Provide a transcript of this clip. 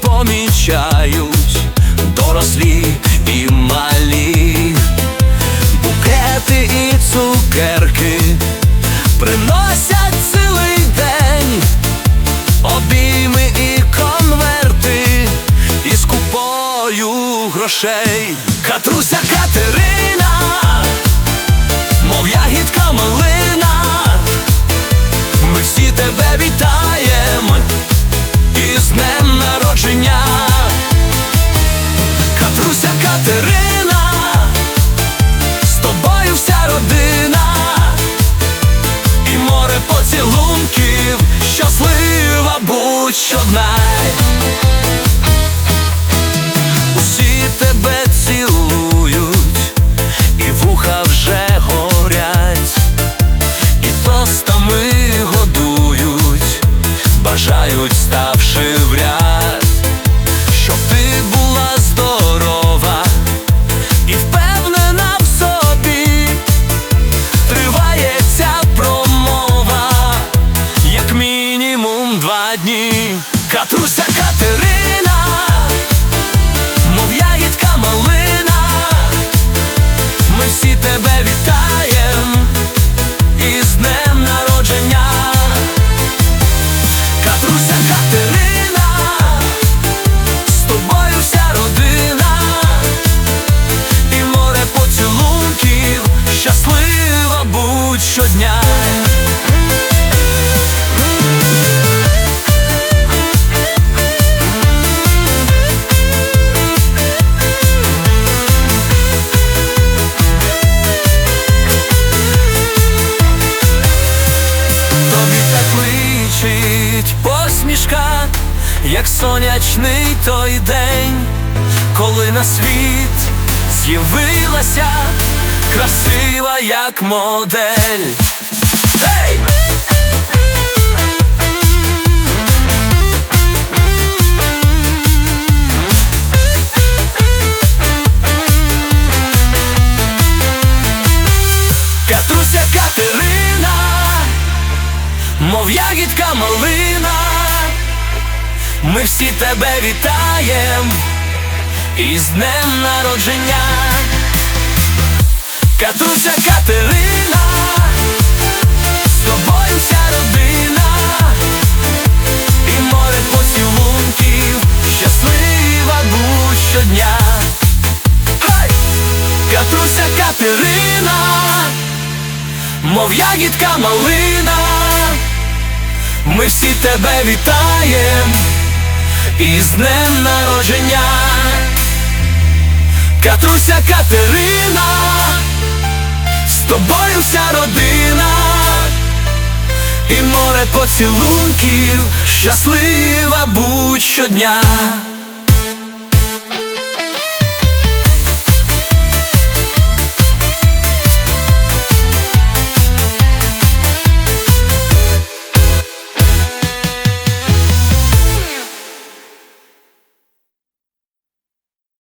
помічають. Дорослі і малі, букети і цукерки приносять цілий день, обійми і конверти із купою грошей. Щодна. Усі тебе цілують, і вуха вже горять, і тостами годують, бажають, ставши в ряд, два дні. Катруся Катерина, мов ягідка малина, ми всі тебе вітаєм посмішка, як сонячний той день, коли на світ з'явилася красива, як модель. Ей! Катруся Катерина, мов ягідка малина, ми всі тебе вітаєм із днем народження. Катруся Катерина, з тобою родина, і море поцілунків, щаслива будь щодня. Хай! Катруся Катерина, мов ягідка малина, ми всі тебе вітаєм із днем народження. Катруся Катерина, з тобою вся родина, і море поцілунків, щаслива будь щодня.